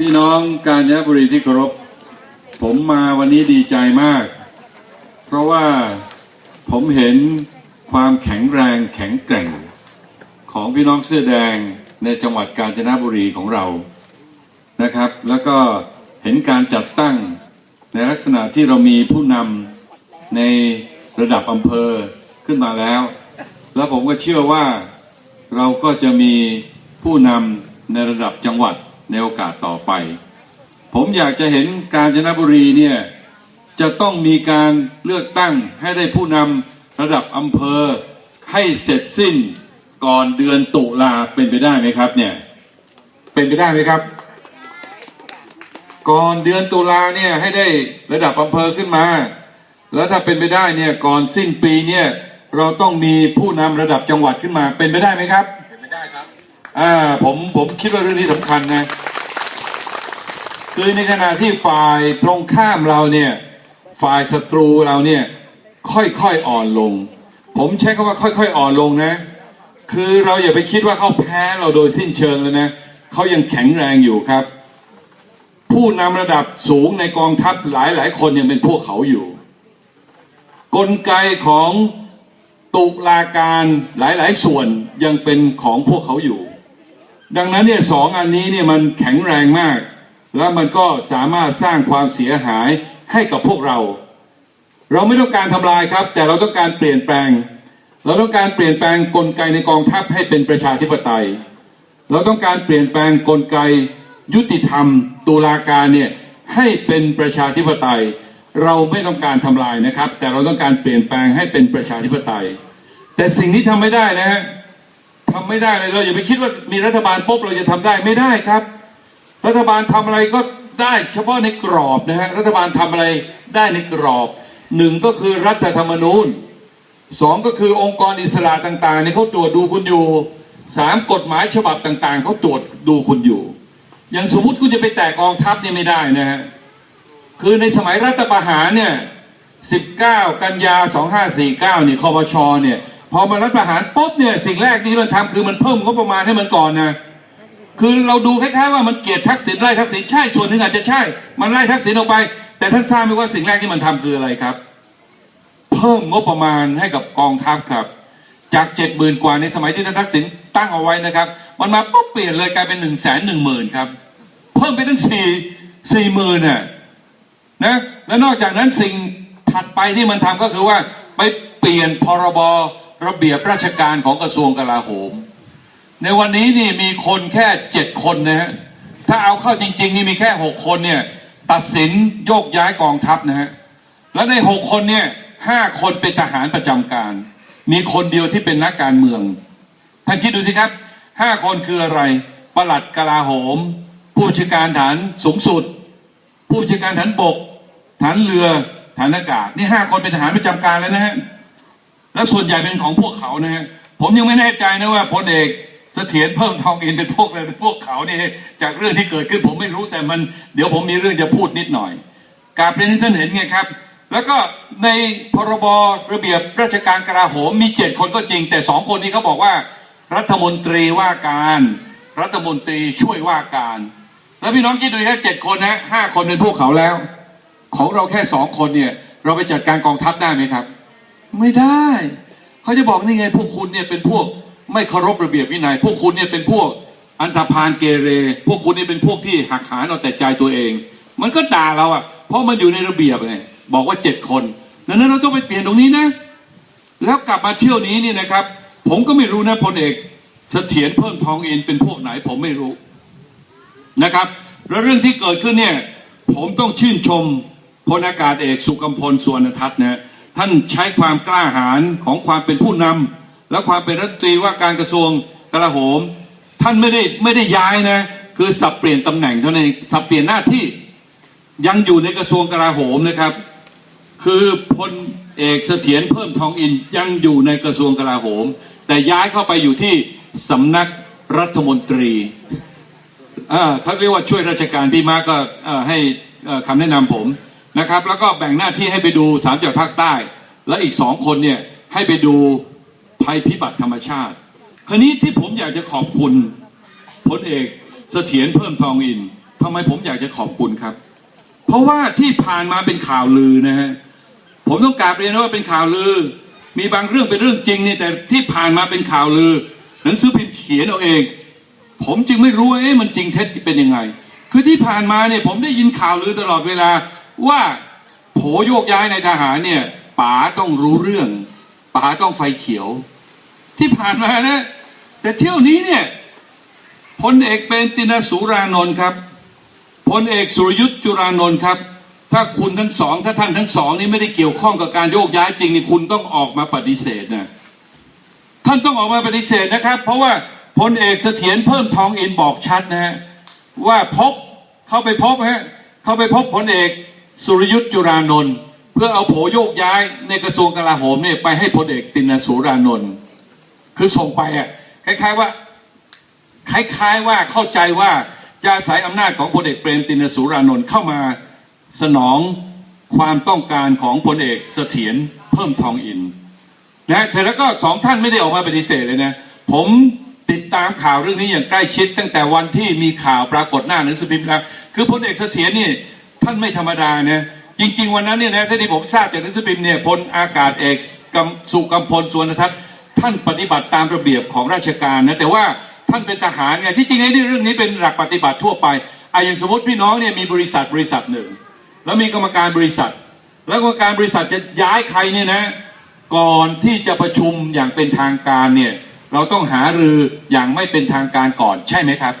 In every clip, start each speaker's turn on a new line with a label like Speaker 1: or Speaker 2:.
Speaker 1: พี่น้องกาญจนบุรีที่เคารพ ผมมาวันนี้ดีใจมาก เพราะว่าผมเห็นความแข็งแรงแข็งแกร่ง ของพี่น้องเสื้อแดงในจังหวัดกาญจนบุรีของเรานะครับ แล้วก็เห็นการจัดตั้งในลักษณะที่เรามีผู้นำในระดับอำเภอขึ้นมาแล้ว แล้วผมก็เชื่อว่าเราก็จะมีผู้นำในระดับจังหวัด ในโอกาสต่อไป ผมอยากจะเห็นกาญจนบุรีเนี่ยจะต้องมีการเลือกตั้งให้ได้ผู้นำระดับอำเภอให้เสร็จสิ้นก่อนเดือนตุลาเป็นไปได้ไหมครับเนี่ยเป็นไปได้ไหมครับ ก่อนเดือนตุลาเนี่ยให้ได้ระดับอำเภอขึ้นมา แล้วถ้าเป็นไปได้เนี่ยก่อนสิ้นปีเนี่ยเราต้องมีผู้นำระดับจังหวัดขึ้นมาเป็นไปได้ไหมครับ อ่าผมผมคิดว่าเรื่องนี้สำคัญนะ คือในขณะที่ฝ่ายตรงข้ามเราเนี่ย ฝ่ายศัตรูเราเนี่ย ค่อยๆอ่อนลง ผมใช้คำว่าค่อยๆอ่อนลงนะ คือเราอย่าไปคิดว่าเขาแพ้เราโดยสิ้นเชิงแล้วนะเขายังแข็งแรงอยู่ครับ ผู้นำระดับสูงในกองทัพหลายๆ คนยังเป็นพวกเขาอยู่ กลไกของตุลาการหลายๆ ส่วนยังเป็นของพวกเขาอยู่ ดังนั้นเนี่ยสองอันนี้เนี่ยมันแข็งแรงมาก แล้วมันก็สามารถสร้างความเสียหายให้กับพวกเรา เราไม่ต้องการทำลายครับ แต่เราต้องการเปลี่ยนแปลง เราต้องการเปลี่ยนแปลงกลไกในกองทัพให้เป็นประชาธิปไตย เราต้องการเปลี่ยนแปลงกลไกยุติธรรมตุลาการเนี่ยให้เป็นประชาธิปไตย เราไม่ต้องการทำลายนะครับ แต่เราต้องการเปลี่ยนแปลงให้เป็นประชาธิปไตย แต่สิ่งที่ทำไม่ได้นะฮะ ทำไม่ได้เลยเราอย่าไปคิดว่ามีรัฐบาลปุ๊บเราจะทำได้ไม่ได้ครับ รัฐบาลทำอะไรก็ได้เฉพาะในกรอบนะฮะรัฐบาลทำอะไรได้ในกรอบหนึ่งก็คือรัฐธรรมนูญสองก็คือองค์กรอิสระต่างๆเนี่ยเขาตรวจดูคุณอยู่สามกฎหมายฉบับต่างๆเขาตรวจดูคุณอยู่ อย่างสมมติคุณจะไปแตะกองทัพเนี่ยไม่ได้นะฮะคือในสมัยรัฐประหารเนี่ย 19 กันยา 2549 เนี่ยคอปชเนี่ย อมารัฐประหารปุ๊บเนี่ยสิ่งแรกที่มันทำคือมันเพิ่มงบประมาณให้มันก่อนนะคือเราดูคล้ายๆว่ามันเกลียดทักษิณไล่ทักษิณใช่ส่วนหนึ่งอาจจะใช่ มันไล่ทักษิณออกไป แต่ท่านทราบไหมว่าสิ่งแรกที่มันทำคืออะไรครับ เพิ่มงบประมาณให้กับกองทัพครับ จากเจ็ดหมื่นกว่าในสมัยที่ท่านทักษิณตั้งเอาไว้นะครับ มันมาปุ๊บเปลี่ยนเลยกลายเป็นหนึ่งแสนหนึ่งหมื่นครับ เพิ่มไปตั้งสี่สี่หมื่นน่ะนะและนอกจากนั้นสิ่งถัดไปที่มันทำก็คือว่าไปเปลี่ยนพรบร ระเบียบราชการของกระทรวงกลาโหม ในวันนี้นี่มีคนแค่เจ็ดคนนะฮะถ้าเอาเข้าจริง ๆ นี่มีแค่หกคนเนี่ยตัดสินโยกย้ายกองทัพนะฮะแล้วในหกคนเนี่ยห้าคนเป็นทหารประจำการ มีคนเดียวที่เป็นนักการเมืองท่านคิดดูสิครับห้าคนคืออะไรประหลัดกลาโหม ผู้ชการฐานสูงสุด ผู้ชการฐานบกฐานเรือฐานอากาศ นี่ห้าคนเป็นทหารประจำการแล้วนะฮะ และส่วนใหญ่เป็นของพวกเขานะฮะผมยังไม่แน่ใจนะว่าพลเอกเสถียรเพิ่มทองอินเป็นพวกอะไรเป็นพวกเขาเนี่ยจากเรื่องที่เกิดขึ้นผมไม่รู้แต่มันเดี๋ยวผมมีเรื่องจะพูดนิดหน่อยกาบเรียนให้ท่านเห็นไงครับ แล้วก็ในพรบระเบียบราชการกลาโหมมีเจ็ดคนก็จริง แต่สองคนนี้เขาบอกว่า รัฐมนตรีว่าการ รัฐมนตรีช่วยว่าการ แล้วพี่น้องคิดดูแค่เจ็ดคนนะห้าคนเป็นพวกเขาแล้ว ของเราแค่สองคนเนี่ย เราไปจัดการกองทัพได้ไหมครับ ไม่ได้ เขาจะบอกนี่ไง พวกคุณเนี่ยเป็นพวกไม่เคารพระเบียบวินัย พวกคุณเนี่ยเป็นพวกอันธพาลเกเร พวกคุณเนี่ยเป็นพวกที่หักหานเอาแต่ใจตัวเอง มันก็ด่าเราอะ เพราะมันอยู่ในระเบียบไงบอกว่าเจ็ดคนดังนั้นเราต้องไปเปลี่ยนตรงนี้นะ แล้วกลับมาเที่ยวนี้เนี่ยนะครับ ผมก็ไม่รู้นะพลเอกเสถียรเพิ่มทองอินเป็นพวกไหนผมไม่รู้นะครับ แล้วเรื่องที่เกิดขึ้นเนี่ย ผมต้องชื่นชมพลอากาศเอกสุกัมพลสวนทัศน์นะ ท่านใช้ความกล้าหาญของความเป็นผู้นำและความเป็นรัฐมนตรีว่าการกระทรวงกลาโหม ท่านไม่ได้ไม่ได้ย้ายนะ คือสับเปลี่ยนตำแหน่งเท่านั้นสับเปลี่ยนหน้าที่ยังอยู่ในกระทรวงกลาโหมนะครับ คือพลเอกเสถียรเพิ่มทองอินยังอยู่ในกระทรวงกลาโหม แต่ย้ายเข้าไปอยู่ที่สำนักรัฐมนตรีอ่าเขาเรียกว่าช่วยราชการพี่มาร์คก็ให้คำแนะนำผม นะครับ แล้วก็แบ่งหน้าที่ให้ไปดูสามจังหวัดภาคใต้ และอีกสองคนเนี่ยให้ไปดูภัยพิบัติธรรมชาติ คราวนี้ที่ผมอยากจะขอบคุณพลเอกเสถียรเพิ่มทองอินทำไมผมอยากจะขอบคุณครับ เพราะว่าที่ผ่านมาเป็นข่าวลือนะฮะผมต้องกราบเรียนว่าเป็นข่าวลือ มีบางเรื่องเป็นเรื่องจริงเนี่ยแต่ที่ผ่านมาเป็นข่าวลือ หนังสือพิมพ์เขียนเอาเอง ผมจึงไม่รู้ว่าเอ๊ะมันจริงเท็จเป็นยังไง คือที่ผ่านมาเนี่ยผมได้ยินข่าวลือตลอดเวลา ว่าโผโยกย้ายในทหารเนี่ยป๋าต้องรู้เรื่องป๋าต้องไฟเขียว ที่ผ่านมานะ แต่เที่ยวนี้เนี่ยพลเอกเป็นตินสุรานนท์ครับพลเอกสุรยุทธ์จุรานนท์ครับ ถ้าคุณทั้งสองถ้าท่านทั้งสองนี่ไม่ได้เกี่ยวข้องกับการโยกย้ายจริงนี่คุณต้องออกมาปฏิเสธนะท่านต้องออกมาปฏิเสธนะครับ เพราะว่าพลเอกเสถียรเพิ่มทองอินบอกชัดนะฮะว่าพบเข้าไปพบฮะเข้าไปพบพลเอก สุรยุทธ์จุรานนท์เพื่อเอาโผโยกย้ายในกระทรวงกลาโหมเนี่ยไปให้พลเอกตินสุรานนท์คือส่งไปอะคล้ายๆว่า คล้ายๆว่าเข้าใจว่าจะอาศัยอำนาจของพลเอกเปรมตินสุรานนท์เข้ามาสนองความต้องการของพลเอกเสถียรเพิ่มทองอินนะเสร็จแล้วก็สองท่านไม่ได้ออกมาปฏิเสธเลยนะ ผมติดตามข่าวเรื่องนี้อย่างใกล้ชิด ตั้งแต่วันที่มีข่าวปรากฏหน้าหนังสือพิมพ์แล้วคือพลเอกเสถียรนี่ ท่านไม่ธรรมดานะจริง ๆ วันนั้นเนี่ยนะที่ที่ผมทราบจากหนังสือพิมพ์เนี่ยพลอากาศเอกสุกำพลสวนทัศน์ท่านปฏิบัติตามระเบียบของราชการนะแต่ว่าท่านเป็นทหารไงที่จริงไอ้เรื่องนี้เป็นหลักปฏิบัติทั่วไปไอะอย่างสมมติพี่น้องเนี่ยมีบริษัทบริษัทหนึ่ง แล้วมีกรรมการบริษัท แล้วกรรมการบริษัทจะย้ายใครเนี่ยนะ ก่อนที่จะประชุมอย่างเป็นทางการเนี่ยเราต้องหารืออย่างไม่เป็นทางการก่อนใช่ไหมครับ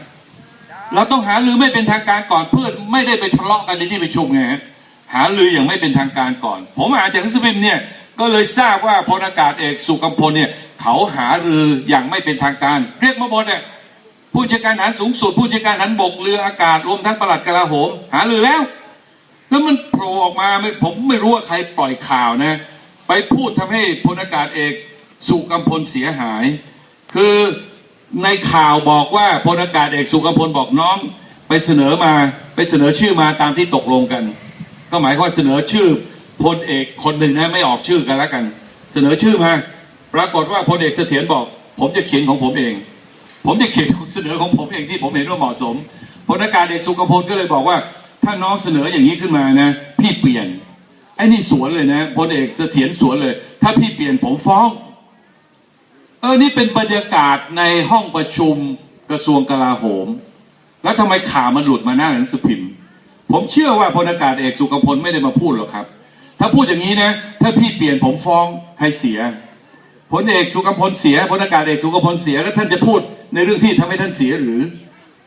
Speaker 1: เราต้องหารือไม่เป็นทางการก่อนเพื่อไม่ได้ไปทะเลาะกันในที่ประชุมไงฮะหารืออย่างไม่เป็นทางการก่อน ผมอ่านจากหนังสือพิมพ์เนี่ยก็เลยทราบว่าพลอากาศเอกสุกัมพลเนี่ยเขาหารืออย่างไม่เป็นทางการ เรียกมาหมดเนี่ยผู้จัดการทหารสูงสุดผู้จัดการทหารบกเรืออากาศรวมทั้งประหลัดกลาโหม หารือแล้ว แล้วมันโผล่ออกมาไม่ผมไม่รู้ว่าใครปล่อยข่าวนะ ไปพูดทำให้พลอากาศเอกสุกัมพลเสียหาย คือ ในข่าวบอกว่าพลอากาศเอกสุกพลบอกน้องไปเสนอมาไปเสนอชื่อมาตามที่ตกลงกัน ก็หมายความเสนอชื่อพลเอกคนหนึ่งนะไม่ออกชื่อกันแล้วกัน เสนอชื่อมาปรากฏว่าพลเอกเสถียรบอก ผมจะเขียนของผมเอง ผมจะเขียนเสนอของผมเองที่ผมเห็นว่าเหมาะสมพลอากาศเอกสุกพลก็เลยบอกว่า ถ้าน้องเสนออย่างนี้ขึ้นมานะ พี่เปลี่ยนไอ้นี่สวนเลยนะพลเอกเสถียรสวนเลย ถ้าพี่เปลี่ยนผมฟ้อง เออนี่เป็นบรรยากาศในห้องประชุมกระทรวงกลาโหม แล้วทำไมข่าวมันหลุดมาหน้าหนังสือพิมพ์ ผมเชื่อว่าพลอากาศเอกสุกัมพลไม่ได้มาพูดหรอกครับ ถ้าพูดอย่างนี้นะ ถ้าพี่เปลี่ยนผมฟ้องให้เสียพลเอกสุกัมพลเสียพลอากาศเอกสุกัมพลเสียแล้วท่านจะพูดในเรื่องที่ทำให้ท่านเสียหรือ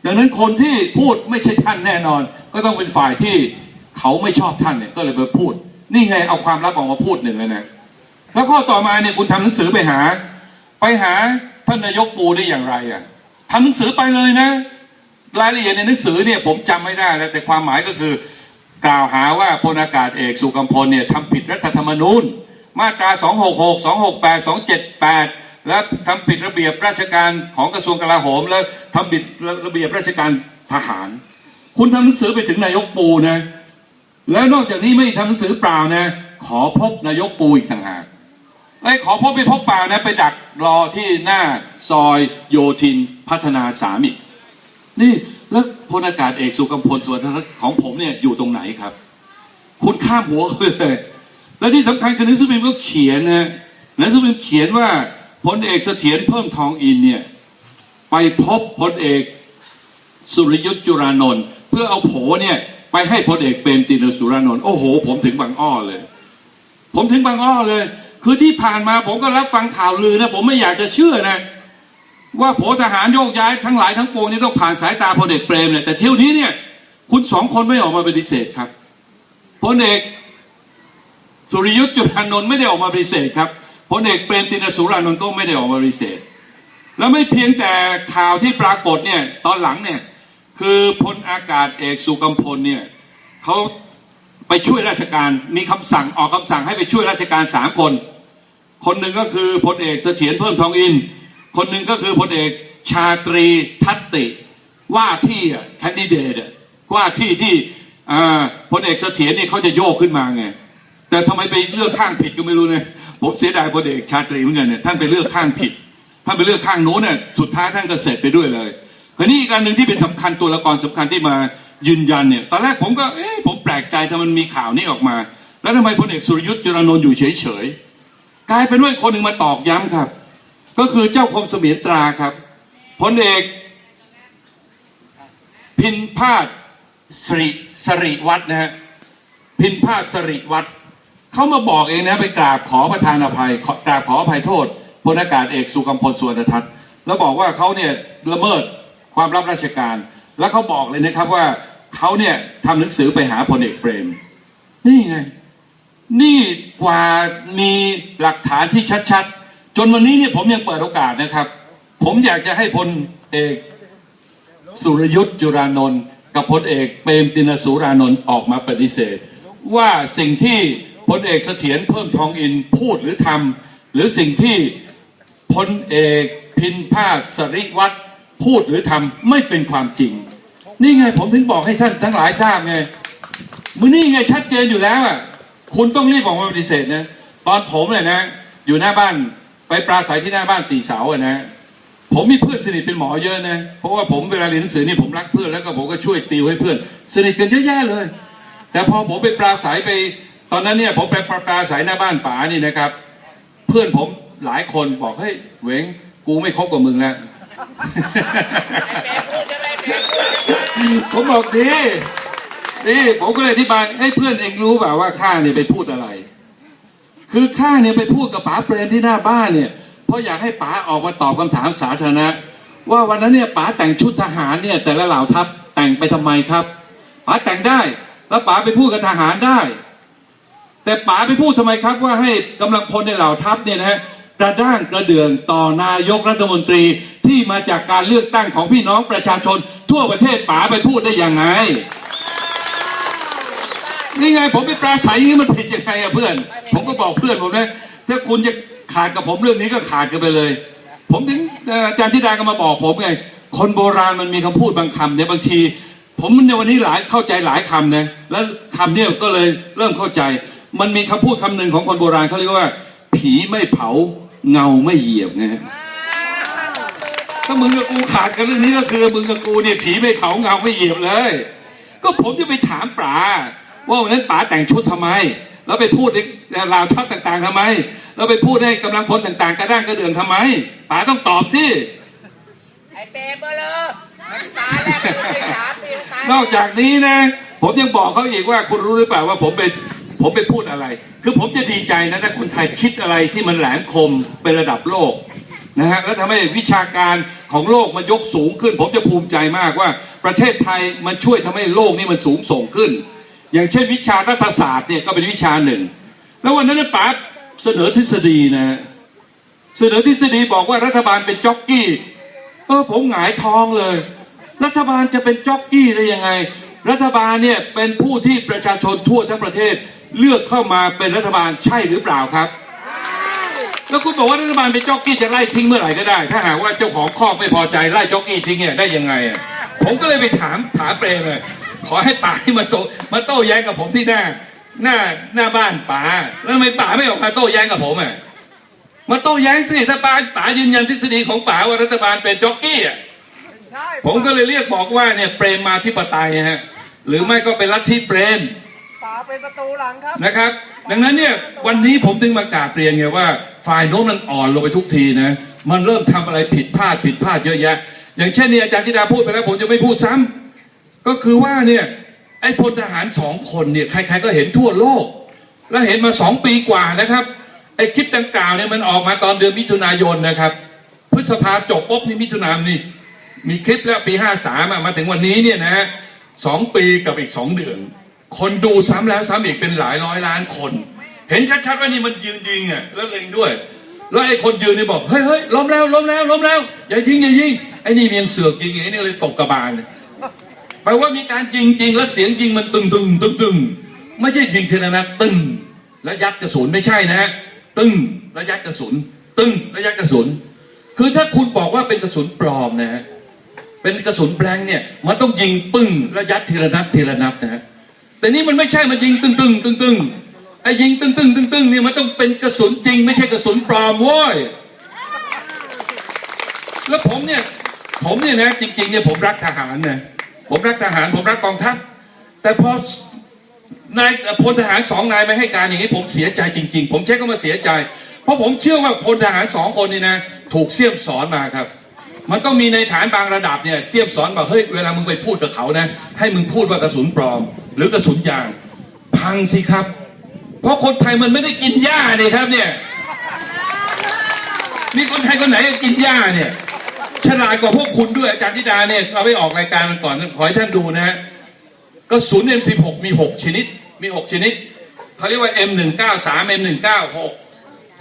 Speaker 1: ดังนั้นคนที่พูดไม่ใช่ท่านแน่นอน ก็ต้องเป็นฝ่ายที่เขาไม่ชอบท่านเนี่ยก็เลยไปพูด นี่ไงเอาความลับออกมาพูดหนึ่งเลยนะแล้วข้อต่อมาเนี่ยคุณทำหนังสือไปหา ไปหาท่านนายกปูได้อย่างไรอะทำหนังสือไปเลยนะ รายละเอียดในหนังสือเนี่ยผมจำไม่ได้แล้วแต่ความหมายก็คือกล่าวหาว่าพลอากาศเอกสุกัมพลเนี่ยทำผิดรัฐธรรมนูญ มาตรา 266 268 278 และทำผิดระเบียบราชการของกระทรวงกลาโหม และทำผิดระเบียบราชการทหาร คุณทำหนังสือไปถึงนายกปูนะ แล้วนอกจากนี้ไม่ทำหนังสือเปล่านะ ขอพบนายกปูอีกต่างหาก ไอ้ขอพบไปพบเปล่านะ ไปดักรอที่หน้าซอยโยธินพัฒนาสามอีกนี่แล้วพลอากาศเอกสุกัมพลสวนของผมเนี่ยอยู่ตรงไหนครับ คุณข้ามหัวไปเลยและที่สำคัญคือหนังสือพิมพ์ก็เขียนนะหนังสือพิมพ์เขียนว่าพลเอกเสถียรเพิ่มทองอินเนี่ย ไปพบพลเอกสุริยุทธ์จุรานนท์เพื่อเอาโผเนี่ย ไปให้พลเอกเปรมตินสุรานนท์โอ้โห ผมถึงบางอ้อเลย ผมถึงบางอ้อเลย คือที่ผ่านมาผมก็รับฟังข่าวลือนะผมไม่อยากจะเชื่อนะ ว่าโผทหารโยกย้ายทั้งหลายทั้งปวงนี่ต้องผ่านสายตาพลเอกเปรมเนี่ยแต่เที่ยวนี้เนี่ย คุณสองคนไม่ออกมาปฏิเสธครับพลเอกสุริยุทธ์จุลานนท์ไม่ได้ออกมาปฏิเสธครับพลเอกเปรมตินสุรานนท์ก็ไม่ได้ออกมาปฏิเสธแล้วไม่เพียงแต่ข่าวที่ปรากฏเนี่ยตอนหลังเนี่ยคือพลอากาศเอกสุกัมพลเนี่ยเขา ไปช่วยราชการมีคำสั่งออกคำสั่งให้ไปช่วยราชการสามคน คนหนึ่งก็คือพลเอกเสถียรเพิ่มทองอิน คนหนึ่งก็คือพลเอกชาตรีทัตติว่าที่แคนดิเดตว่าที่ที่พลเอกเสถียรเนี่ยเขาจะโยกขึ้นมาไงแต่ทำไมไปเลือกข้างผิดก็ไม่รู้เนี่ยผมเสียดายพลเอกชาตรีเหมือนกันเนี่ยท่านไปเลือกข้างผิดท่านไปเลือกข้างโน้นเนี่ยสุดท้ายท่านก็เสร็จไปด้วยเลยคราวนี้อีกการหนึ่งที่เป็นสำคัญตัวละครสำคัญที่มายืนยันเนี่ยตอนแรกผมก็เอ๊ะผม ลกใจทำไมมันมีข่าวนี้ออกมา แล้วทำไมพลเอกสุรยุทธ์จุรานนท์อยู่เฉยๆกลายเป็นว่าคนหนึ่งมาตอกย้ำครับ ก็คือเจ้าคมเสมียนตราครับพลเอกพินพาดสริสริวัฒน์นะฮะพินพาดสริวัฒเขามาบอกเองนะไปกราบขอประทานอภัยกราบขออภัยโทษพลอากาศเอกสุกัมพลสุวรรณทัศน์แล้วบอกว่าเขาเนี่ยละเมิดความรับราชการ แล้วเขาบอกเลยนะครับว่า เขาเนี่ยทำหนังสือไปหาพลเอกเปรม นี่ไง นี่กว่ามีหลักฐานที่ชัดๆ จนวันนี้เนี่ยผมยังเปิดโอกาสนะครับ ผมอยากจะให้พลเอกสุรยุทธ์จุรานนท์กับพลเอกเปรมตินสุรานนท์ออกมาปฏิเสธ ว่าสิ่งที่พลเอกเสถียรเพิ่มทองอินพูดหรือทำหรือสิ่งที่พลเอกพินภาคสริวัตรพูดหรือทำไม่เป็นความจริง นี่ไงผมถึงบอกให้ท่านทั้งหลายทราบไงมือนี่ไงชัดเจนอยู่แล้วอะคุณต้องรีบออกมาปฏิเสธนะตอนผมเลยนะ อยู่หน้าบ้านไปปราศัยที่หน้าบ้านสี่เสาอะนะผมมีเพื่อนสนิทเป็นหมอเยอะนะ เพราะว่าผมเวลาเรียนหนังสือนี่ผมรักเพื่อนแล้วก็ผมก็ช่วยติวให้เพื่อน สนิทกันเยอะแยะเลย แต่พอผมไปปราศัยไป ตอนนั้นเนี่ยผมไปปราศัยหน้าบ้านป๋านี่นะครับ เพื่อนผมหลายคนบอกเฮ้ยเวงกูไม่คบกับมึงแล้ว ผมบอกดีดีผมก็เลยอธิบายให้เพื่อนเองรู้แบบว่าข้าเนี่ยไปพูดอะไร คือข้าเนี่ยไปพูดกับป๋าเปรมที่หน้าบ้านเนี่ย เพราะอยากให้ป๋าออกมาตอบคำถามสาธารณะ ว่าวันนั้นเนี่ยป๋าแต่งชุดทหารเนี่ย แต่ละเหล่าทัพแต่งไปทำไมครับป๋าแต่งได้แล้วป๋าไปพูดกับทหารได้ แต่ป๋าไปพูดทำไมครับว่าให้กำลังพลในเหล่าทัพเนี่ยนะฮะ กระด้างกระเดื่องต่อนายกรัฐมนตรีที่มาจากการเลือกตั้งของพี่น้องประชาชน ทั่วประเทศป๋าไปพูดได้ยังไงนี่ไงผมไปปราศัยอย่างนี้มันผิดยังไงอะเพื่อน ผมก็บอกเพื่อนผมนะถ้าคุณจะขาดกับผมเรื่องนี้ก็ขาดกันไปเลย ผมถึงอาจารย์ธิดาก็มาบอกผมไงคนโบราณมันมีคำพูดบางคำเนี่ยบางที ผมในวันนี้หลายเข้าใจหลายคำนะแล้วคำเนี่ยก็เลยเริ่มเข้าใจ มันมีคำพูดคำหนึ่งของคนโบราณเขาเรียกว่า ผีไม่เผา เงาไม่เหยียบไงฮะถ้ามึงกับกูขาดกันเรื่องนี้ก็คือมึงกับกูเนี่ยผีไม่เผาเงาไม่เหยียบเลย ก็ผมจะไปถามป๋าว่าวันนั้นป๋าแต่งชุดทำไม แล้วไปพูดในราวทัพต่างๆทำไม แล้วไปพูดให้กำลังพลต่างๆ กระด้างกระเดื่องทำไมป๋าต้องตอบสิ
Speaker 2: ไอ้เปรมเบอร์เลยมันตายแล้วมันไม่ถามสิตาย
Speaker 1: นอกจากนี้นะ ผมยังบอกเขาอีกว่าคุณรู้หรือเปล่าว่าผมไป ผมไปพูดอะไร คือผมจะดีใจนะถ้าคุณไทยคิดอะไรที่มันแหลมคมเป็นระดับโลกนะฮะแล้วทำให้วิชาการของโลกมันยกสูงขึ้น ผมจะภูมิใจมากว่าประเทศไทยมันช่วยทำให้โลกนี้มันสูงส่งขึ้น อย่างเช่นวิชารัฐศาสตร์เนี่ยก็เป็นวิชาหนึ่ง แล้ววันนั้นนะป๋าเสนอทฤษฎีนะฮะเสนอทฤษฎีบอกว่ารัฐบาลเป็นจ็อกกี้เออผมหงายท้องเลย รัฐบาลจะเป็นจ็อกกี้ได้ยังไง รัฐบาลเนี่ยเป็นผู้ที่ประชาชนทั่วทั้งประเทศ เลือกเข้ามาเป็นรัฐบาลใช่หรือเปล่าครับ แล้วคุณบอกว่ารัฐบาลเป็นจ็อกกี้จะไล่ทิ้งเมื่อไหร่ก็ได้ ถ้าหากว่าเจ้าของคอกไม่พอใจไล่จ็อกกี้ทิ้งเนี่ยได้ยังไงอะผมก็เลยไปถามถามเปรมเลยขอให้ป๋ามาโตมาโต้แย้งกับผมที่หน้า หน้าหน้าบ้านป๋าแล้วทำไมป๋าไม่ออกมาโต้แย้งกับผมอะมาโต้แย้งสิถ้าป๋าป๋ายืนยันทฤษฎีของป๋าว่ารัฐบาลเป็นจ็อกกี้อะผมก็เลยเรียกบอกว่าเนี่ยเปรมมาธิปไตยฮะหรือไม่ก็เป็นลัทธิเปรม
Speaker 2: เป็นประตูหลังครับ
Speaker 1: นะครับ ดังนั้นเนี่ยวันนี้ผมถึงมากราบเรียนไงว่า ฝ่ายโน้นมันอ่อนลงไปทุกทีนะมันเริ่มทำอะไรผิดพลาดผิดพลาดเยอะแยะ อย่างเช่นเนี่ยอาจารย์ธิดาพูดไปแล้วผมจะไม่พูดซ้ำก็คือว่าเนี่ยไอ้พลทหารสองคนเนี่ยใครๆก็เห็นทั่วโลก และเห็นมาสองปีกว่านะครับไอ้คลิปดังกล่าวเนี่ยมันออกมาตอนเดือนมิถุนายนนะครับ พฤษภาจบปุ๊บนี่มิถุนายนนี่มีคลิปแล้วปีห้าสามมาถึงวันนี้เนี่ยนะฮะสองปีกับอีกสองเดือน คนดูซ้ำแล้วซ้ำอีกเป็นหลายร้อยล้านคน เห็นชัดๆว่านี่มันยืนยิงอะแล้วเล็งด้วย แล้วไอ้คนยืนนี่บอกเฮ้ยเฮ้ยล้มแล้วล้มแล้วล้มแล้วอย่ายิงอย่ายิงไอ้นี่เมียนเสือกยิงอย่างนี้เลยตกกระบาลแปลว่ามีการยิงจริงแล้วเสียงยิงมันตึงตึงตึงตึงไม่ใช่ยิงเทีละนัดตึงแล้วยัดกระสุนไม่ใช่นะฮะตึงแล้วยัดกระสุน ตึงแล้วยัดกระสุน คือถ้าคุณบอกว่าเป็นกระสุนปลอมนะฮะเป็นกระสุนแบลงเนี่ยมันต้องยิงปึ้งแล้วยัดทีละนัดทีละนัดนะฮะ แต่นี่มันไม่ใช่มันยิงตึงตึงตึงตึงไอ้ยิงตึงตึงตึงตึงเนี่ยมันต้องเป็นกระสุนจริง ไม่ใช่กระสุนปลอมโว้ยแล้วผมเนี่ย ผมเนี่ยนะจริงๆเนี่ยผมรักทหารนะผมรักทหาร ผมรักกองทัพแต่พอนายพลทหารสองนายไม่ให้การอย่างนี้ผมเสียใจจริง ๆ ผมใช้คำว่าเสียใจ เพราะผมเชื่อว่าพลทหารสองคนนี่นะ ถูกเสี่ยมสอนมาครับ มันต้องมีในฐานบางระดับเนี่ยเสี่ยมสอนบอกเฮ้ยเวลามึงไปพูดกับเขานะให้มึงพูดว่ากระสุนปลอม หรือกระสุนยาง พังสิครับ เพราะคนไทยมันไม่ได้กินหญ้าเนี่ยครับเนี่ยมีคนไทยคนไหนกินหญ้าเนี่ยฉลาดกว่าพวกคุณด้วยอาจารย์ธิดาเนี่ยเราไปออกรายการมันก่อนขอให้ท่านดูนะฮะกระสุน M16 มี 6 ชนิด มี 6 ชนิดเขาเรียกว่า M193 M196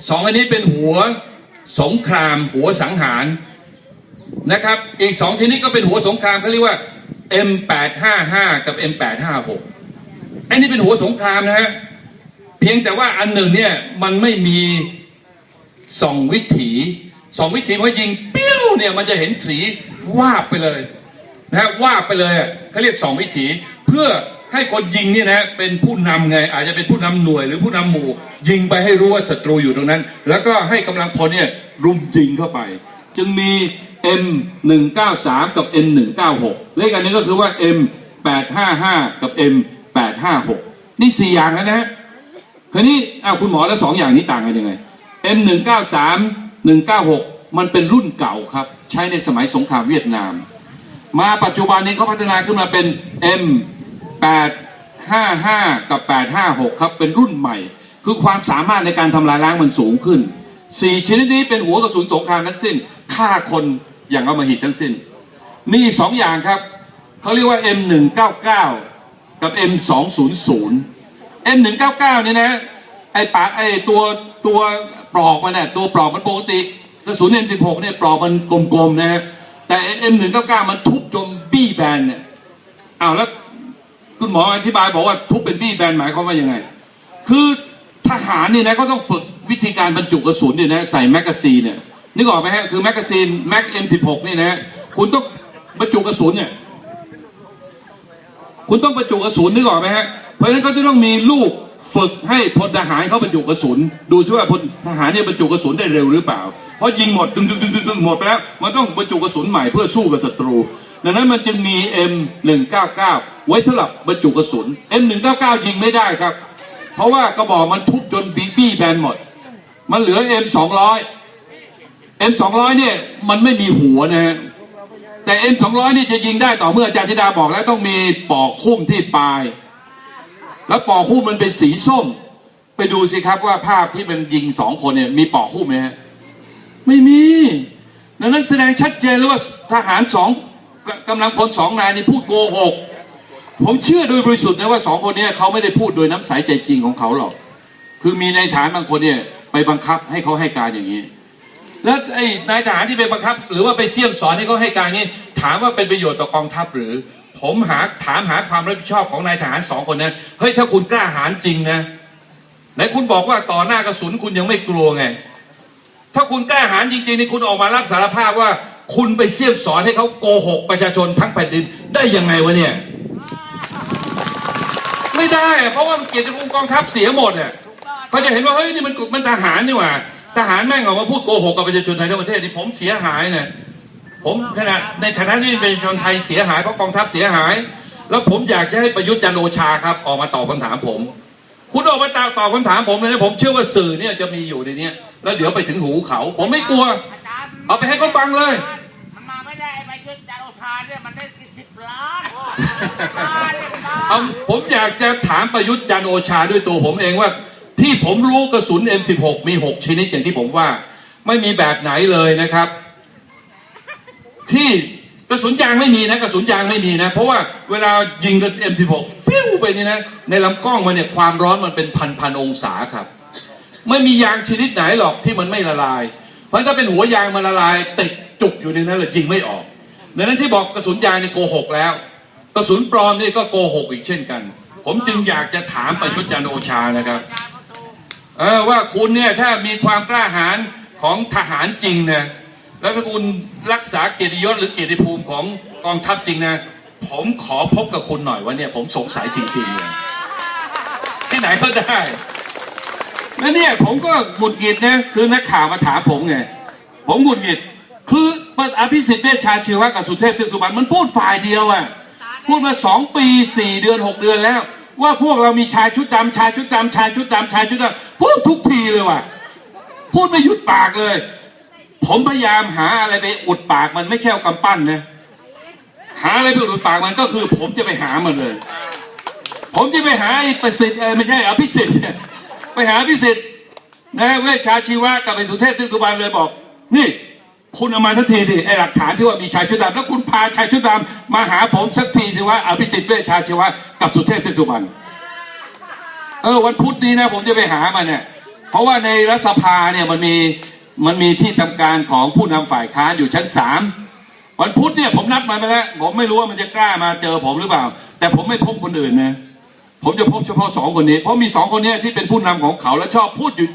Speaker 1: สองอันนี้เป็นหัวสงคราม หัวสังหารนะครับ อีกสองชนิดก็เป็นหัวสงครามเขาเรียกว่า M855 กับ M856 อันนี้เป็นหัวสงครามนะฮะ เพียงแต่ว่าอันหนึ่งเนี่ยมันไม่มีสองวิถีสองวิถีพอยิงปิ้วเนี่ยมันจะเห็นสีวาบไปเลยนะฮะวาบไปเลยเขาเรียกสองวิถี เพื่อให้คนยิงเนี่ยนะเป็นผู้นำไง อาจจะเป็นผู้นำหน่วยหรือผู้นำหมู่ ยิงไปให้รู้ว่าศัตรูอยู่ตรงนั้น แล้วก็ให้กำลังพลเนี่ยรุมยิงเข้าไป จึงมี M 1 9 3กับ N 1 9 6เลขอันนี้ก็คือว่า M 8 5 5 กับ M 8 5 6นี่สี่อย่างแล้วนะฮะคราวนี้อ้าวคุณหมอแล้วสองอย่างนี้ต่างกันยังไง M 1 9 3 1 9 6มันเป็นรุ่นเก่าครับ ใช้ในสมัยสงครามเวียดนาม มาปัจจุบันนี้เขาพัฒนาขึ้นมาเป็น M 8 5 5 กับ 8 5 6 ครับ เป็นรุ่นใหม่ คือความสามารถในการทำลายล้างมันสูงขึ้นสี่ชนิดนี้เป็นหัวกระสุนสงครามทั้งสิ้น ฆ่าคนอย่างเอามาหิตทั้งสิ้น มีอีกสองอย่างครับ เขาเรียกว่า M 1 9 9 กับ M 2 0 0 M 1 9 9 เนี่ยนะ ไอ้ปากไอ้ตัวตัวปลอกมันเนี่ยตัวปลอกมันปกติกระสุน M16 เนี่ยปลอกมันกลมๆนะฮะแต่ M199 มันทุบจนบี้แบนเนี่ยอ้าวแล้วคุณหมออธิบายบอกว่าทุบเป็นบี้แบนหมายความว่ายังไง คือทหารเนี่ยนะก็ต้องฝึกวิธีการบรรจุกระสุนเนี่ยนะใส่แมกกาซีนเนี่ย นึกออกไหมฮะคือแมกกาซีนแม็ก M16 นี่นะฮะคุณต้องบรรจุกระสุนเนี่ยคุณต้องบรรจุกระสุนนึกออกไหมฮะเพราะฉะนั้นก็จะต้องมีลูกฝึกให้พลทหารเขาบรรจุกระสุน ดูซิว่าพลทหารเนี่ยบรรจุกระสุนได้เร็วหรือเปล่า เพราะยิงหมดดึงดึงดึงดึงดึงหมดไปแล้ว มันต้องบรรจุกระสุนใหม่เพื่อสู้กับศัตรู ดังนั้นมันจึงมี M199 ไว้สำหรับบรรจุกระสุน M199 ยิงไม่ได้ครับ เพราะว่ากระบอกมันทุบจนบีบี้แบนหมด มันเหลือ M200 M200 เนี่ยมันไม่มีหัวนะฮะแต่ M200 นี่จะยิงได้ต่อเมื่ออาจารย์ธิดาบอกแล้วต้องมีปอกคุ้มที่ปลาย แล้วปอกคุ้มมันเป็นสีส้ม ไปดูสิครับว่าภาพที่มันยิงสองคนเนี่ยมีปอกคุ้มไหมฮะไม่มีดังนั้นแสดงชัดเจนเลยว่าทหารสองกำลังพลสองนายนี่พูดโกหกผมเชื่อโดยบริสุทธิ์นะว่าสองคนนี้เขาไม่ได้พูดโดยน้ำใสใจจริงของเขาหรอก คือมีในฐานบางคนเนี่ยไปบังคับให้เขาให้การอย่างนี้ แล้วไอ้นายทหารที่ไปบังคับ หรือว่าไปเสี่ยมสอนให้เขาให้การนี้ ถามว่าเป็นประโยชน์ต่อกองทัพหรือ ผมหาถามหาความรับผิดชอบของนายทหารสองคนนะเฮ้ยถ้าคุณกล้าหาญจริงนะไหนคุณบอกว่าต่อหน้ากระสุนคุณยังไม่กลัวไง ถ้าคุณกล้าหาญจริงๆนี่คุณออกมารับสารภาพว่า คุณไปเสี่ยมสอนให้เขาโกหกประชาชนทั้งแผ่นดินได้ยังไงวะเนี่ยไม่ได้ เพราะว่าเกียรติภูมิกองทัพเสียหมดอะเขาจะเห็นว่าเฮ้ยนี่มันมันทหารนี่หว่า ทหารแม่งออกมาพูดโกหกกับประชาชนไทยทั้งประเทศนี่ผมเสียหายเนี่ยผมขนาดในฐานะที่เป็นประชาชนไทยเสียหายเพราะกองทัพเสียหาย แล้วผมอยากจะให้ประยุทธ์จันทร์โอชาครับ ออกมาตอบคำถามผม คุณออกมาตอบตอบคำถามผมเลยนะผมเชื่อว่าสื่อเนี่ยจะมีอยู่ในเนี้ยแล้วเดี๋ยวไปถึงหูเขา ผมไม่กลัว
Speaker 2: อาจารย์
Speaker 1: เอาไปให้เขาฟังเลย
Speaker 2: มันมาไม่ได้ไอ้ไปยึดจารโอชาเนี่ยมันได้กี่สิบล้านล้านเนี่ยล้าน
Speaker 1: เอาผมอยากจะถามประยุทธ์จันทร์โอชาด้วยตัวผมเองว่า ที่ผมรู้กระสุน M16 มี 6 ชนิดอย่างที่ผมว่า ไม่มีแบบไหนเลยนะครับ ที่กระสุนยางไม่มีนะกระสุนยางไม่มีนะ เพราะว่าเวลายิงกับ M16 ฟิวไปนี่นะ ในลำกล้องมันเนี่ยความร้อนมันเป็นพันพันองศาครับ ไม่มียางชนิดไหนหรอกที่มันไม่ละลาย เพราะถ้าเป็นหัวยางมันละลายติดจุกอยู่ในนั้นเลยยิงไม่ออกดังนั้นที่บอกกระสุนยางนี่โกหกแล้วกระสุนปลอมนี่ก็โกหกอีกเช่นกัน ผมจึงอยากจะถามประยุทธ์จันทร์โอชานะครับ เออว่าคุณเนี่ยถ้ามีความกล้าหาญของทหารจริงนะแล้วถ้าคุณรักษาเกียรติยศหรือเกียรติภูมิของกองทัพจริงนะผมขอพบกับคุณหน่อยว่าเนี่ยผมสงสัยจริงๆเลยที่ไหนก็ได้แล้วเนี่ยผมก็หงุดหงิดนะคือนักข่าวมาถามผมไงผมหงุดหงิดคืออภิสิทธิ์เวชชาชีวะกับสุเทพเทือกสุบรรณมันพูดฝ่ายเดียวอะพูดมาสองปีสี่เดือนหกเดือนแล้ว ว่าพวกเรามีชายชุดดำชายชุดดำชายชุดดำชายชุดดำพูดทุกทีเลยว่ะ พูดไม่หยุดปากเลย ผมพยายามหาอะไรไปอุดปากมันไม่ใช่เอากำปั้นนะหาอะไรไปอุดปากมันก็คือ ผมจะไปหามันเลย ผมจะไปหาไอ้ประสิทธิ์ไม่ใช่อภิสิทธิ์ไปหาอภิสิทธิ์นะเวชชาชีวะกับไอ้สุเทพตึกตุบานเลยบอก นี่ คุณเอามาสักทีดิไอหลักฐานที่ว่ามีชายชุดดำแล้วคุณพาชายชุดดำมาหาผมสักทีสิว่าอภิสิทธิ์เวชชาชีวะกับสุเทพตึกตุบานเออวันพุธนี้นะผมจะไปหามันเนี่ยเพราะว่าในรัฐสภาเนี่ยมันมีมันมีที่ทำการของผู้นำฝ่ายค้านอยู่ชั้นสามวันพุธเนี่ยผมนัดมันไปแล้วผมไม่รู้ว่ามันจะกล้ามาเจอผมหรือเปล่า แต่ผมไม่พบคนอื่นนะผมจะพบเฉพาะสองคนนี้ เพราะมีสองคนนี้ที่เป็นผู้นำของเขาและชอบพูดอยู่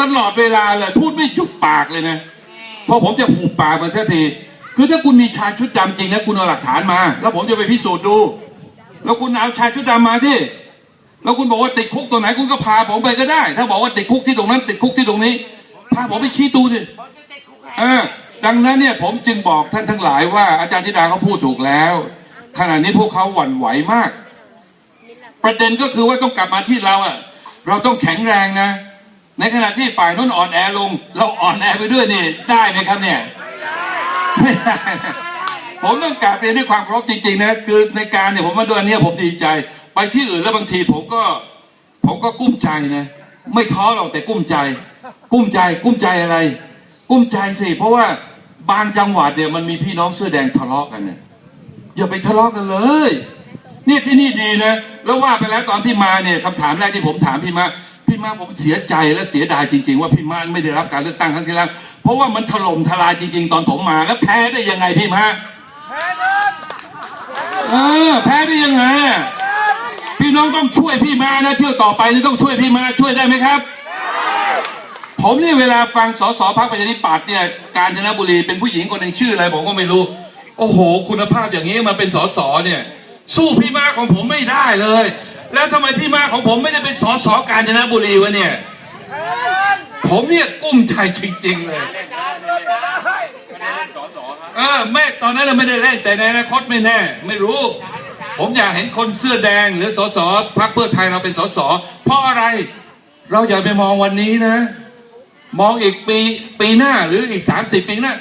Speaker 1: ตลอดเวลาเลยพูดไม่จุดปากเลยนะ เพราะผมจะผูกปากมันทันทีคือถ้าคุณมีชายชุดดำจริงนะคุณเอาหลักฐานมา แล้วผมจะไปพิสูจน์ดู แล้วคุณเอาชายชุดดำมาที่แล้วคุณบอกว่าติดคุกตรงไหนคุณก็พาผมไปก็ได้ ถ้าบอกว่าติดคุกที่ตรงนั้น ติดคุกที่ตรงนี้พาผมไปชี้ตูดิ
Speaker 2: ผมจะติดคุกแห
Speaker 1: เออดังนั้นเนี่ยผมจึงบอกท่านทั้งหลายว่าอาจารย์ธิดาเขาพูดถูกแล้ว ขณะนี้พวกเขาหวั่นไหวมาก ประเด็นก็คือว่าต้องกลับมาที่เราอะเราต้องแข็งแรงนะ ในขณะที่ฝ่ายนู้นอ่อนแอลง เราอ่อนแอไปด้วยนี่ได้ไหมครับเนี่ยไม่ได้ผมต้องกราบเรียนด้วยความเคารพจริงๆนะคือในการเนี่ยผมมาด้วยอันเนี้ยผมดีใจ ไปที่อื่นแล้วบางทีผมก็ ผมก็กุ้มใจนะไม่ท้อหรอกแต่กุ้มใจ กุ้มใจกุ้มใจอะไร กุ้มใจสิเพราะว่าบางจังหวัดเนี่ยมันมีพี่น้องเสื้อแดงทะเลาะกันเนี่ยอย่าไปทะเลาะกันเลย เนี่ยที่นี่ดีนะแล้วว่าไปแล้วตอนที่มาเนี่ยคำถามแรกที่ผมถามพี่มา พี่มาผมเสียใจและเสียดายจริง ๆ ว่าพี่มาไม่ได้รับการเลือกตั้งครั้งที่แล้วเพราะว่ามันถล่มทลายจริง ๆ ตอนผมมาแล้วแพ้ได้ยังไงพี่มาเออแพ้ได้ยังไงอะพี่น้องต้องช่วยพี่มานะเที่ยวต่อไปนี่ต้องช่วยพี่มาช่วยได้ไหมครับ ผมเนี่ยเวลาฟังสสพักประชาธิปัตย์เนี่ยกาญจนบุรีเป็นผู้หญิงคนหนึ่งชื่ออะไรผมก็ไม่รู้ โอ้โห คุณภาพอย่างนี้มาเป็นสสเนี่ย สู้พี่มาของผมไม่ได้เลย แล้วทำไมพี่มาของผมไม่ได้เป็นสสกาญจนบุรีวะเนี่ย ผมเนี่ยกุ้มใจจริงๆเลยเออไม่ตอนนั้นเราไม่ได้เล่นแต่ในอนาคตไม่แน่ ไม่รู้ ผมอยากเห็นคนเสื้อแดงหรือสสพักเพื่อไทยเราเป็นสสเพราะอะไร เราอย่าไปมองวันนี้นะ มองอีกปีปีหน้าหรืออีกสามสิบปีหน้า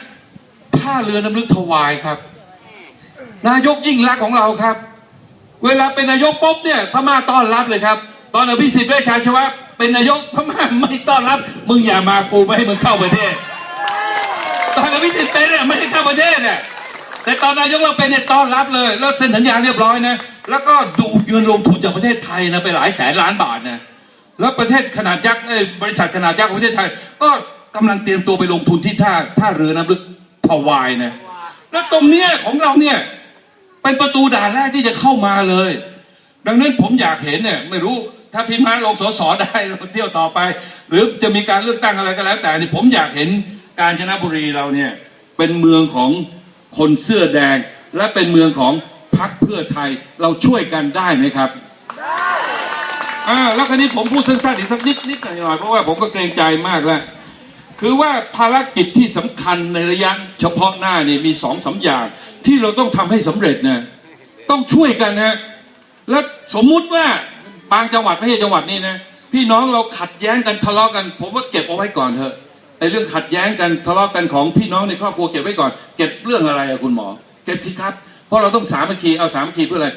Speaker 1: ท่าเรือน้ำลึกถวายครับ นายกยิ่งรักของเราครับ เวลาเป็นนายกปุ๊บเนี่ยพม่าต้อนรับเลยครับ ตอนอภิสิทธิ์เวชชาชวะเป็นนายกพม่าไม่ต้อนรับ มึงอย่ามากูไม่ให้มึงเข้าประเทศ ตอนอภิสิทธิ์เป็นเนี่ยไม่ให้เข้าประเทศเนี่ยแต่ตอนนายกเราเป็นเนี่ยต้อนรับเลย แล้วเซ็นสัญญาเรียบร้อยนะแล้วก็ดูเงินลงทุนจากประเทศไทยนะไปหลายแสนล้านบาทนะแล้วประเทศขนาดยักษ์บริษัทขนาดยักษ์ของประเทศไทย ก็กำลังเตรียมตัวไปลงทุนที่ท่าท่าเรือน้ำลึกทวายนะแล้วตรงเนี้ยของเราเนี่ย เป็นประตูด่านแรกที่จะเข้ามาเลย ดังนั้นผมอยากเห็นเนี่ยไม่รู้ถ้าพิมพ์มาลงสสได้เราเที่ยวต่อไป หรือจะมีการเลือกตั้งอะไรก็แล้ว แต่นี่ผมอยากเห็นกาญจนบุรีเราเนี่ยเป็นเมืองของคนเสื้อแดง และเป็นเมืองของพรรคเพื่อไทยเราช่วยกันได้ไหมครับอ่าแล้วคราวนี้ผมพูดสั้นๆอีกสักนิดนิดหน่อยเพราะว่าผมก็เกรงใจมากแล้วคือว่าภารกิจที่สำคัญในระยะเฉพาะหน้านี่มีสองสามอย่าง ที่เราต้องทำให้สำเร็จนะต้องช่วยกันนะและสมมุติว่าบางจังหวัดไม่ใช่จังหวัดนี้นะพี่น้องเราขัดแย้งกันทะเลาะกัน ผมว่าเก็บเอาไว้ก่อนเถอะไอ้เรื่องขัดแย้งกันทะเลาะกันของพี่น้องในครอบครัวเก็บไว้ก่อน เก็บเรื่องอะไรอะคุณหมอ เก็บสิครับ เพราะเราต้องสามัคคีเอาสามัคคีเพื่ออะไร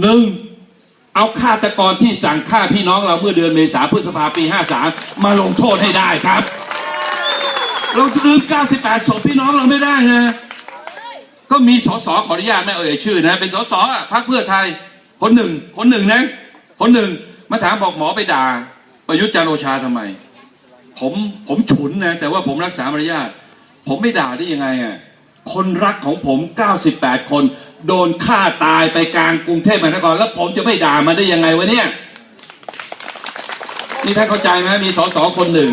Speaker 1: หนึ่งเอาฆาตกรที่สั่งฆ่าพี่น้องเราเมื่อเดือนเมษาพฤษภาปี53มาลงโทษให้ได้ครับ เราลืม98ศพพี่น้องเราไม่ได้นะ ก็มีสสขออนุญาตไม่เอ่ยชื่อนะ เป็นสสอพรรคเพื่อไทย คนหนึ่ง คนหนึ่งนะ คนหนึ่งมาถามบอกหมอไปด่า ประยุทธ์จันทร์โอชาทำไม ผมผมฉุนนะ แต่ว่าผมรักษามารยาทผมไม่ด่าได้ยังไงอะคนรักของผม 98 คน โดนฆ่าตายไปกลางกรุงเทพมหานครแล้วผมจะไม่ด่ามันได้ยังไงวะเนี่ยนี่ท่านเข้าใจไหมมีสสคนหนึ่ง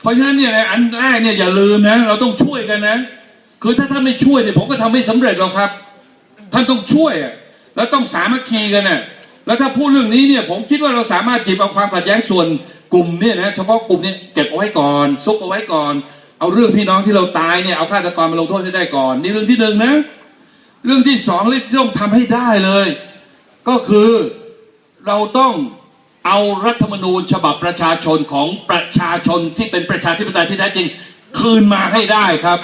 Speaker 1: เพราะฉะนั้นเนี่ยอันแรกเนี่ยอย่าลืมนะ เราต้องช่วยกันนะ คือถ้าท่านไม่ช่วยเนี่ยผมก็ทำไม่สำเร็จหรอกครับ ท่านต้องช่วยแล้วต้องสามัคคีกันน่ะแล้วถ้าพูดเรื่องนี้เนี่ยผมคิดว่าเราสามารถจิบเอาความขัดแย้งส่วนกลุ่มเนี่ยนะเฉพาะกลุ่มเนี่ยเก็บเอาไว้ก่อนซุกเอาไว้ก่อน เอาเรื่องพี่น้องที่เราตายเนี่ยเอาฆาตกรมาลงโทษให้ได้ก่อนนี่เรื่องที่หนึ่งนะ เรื่องที่สองที่ต้องทำให้ได้เลย ก็คือเราต้องเอารัฐธรรมนูญฉบับประชาชนของประชาชนที่เป็นประชาธิปไตยที่แท้จริง คืนมาให้ได้ครับ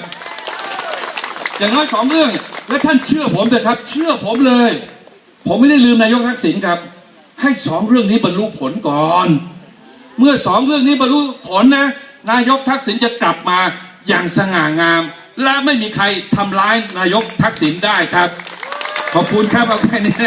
Speaker 1: อย่างน้อยสองเรื่อง และท่านเชื่อผมเถอะครับ เชื่อผมเลย ผมไม่ได้ลืมนายกทักษิณครับ ให้สองเรื่องนี้บรรลุผลก่อน เมื่อสองเรื่องนี้บรรลุผลนะ นายกทักษิณจะกลับมาอย่างสง่างาม และไม่มีใครทำร้ายนายกทักษิณได้ครับ ขอบคุณครับเอาแค่นี้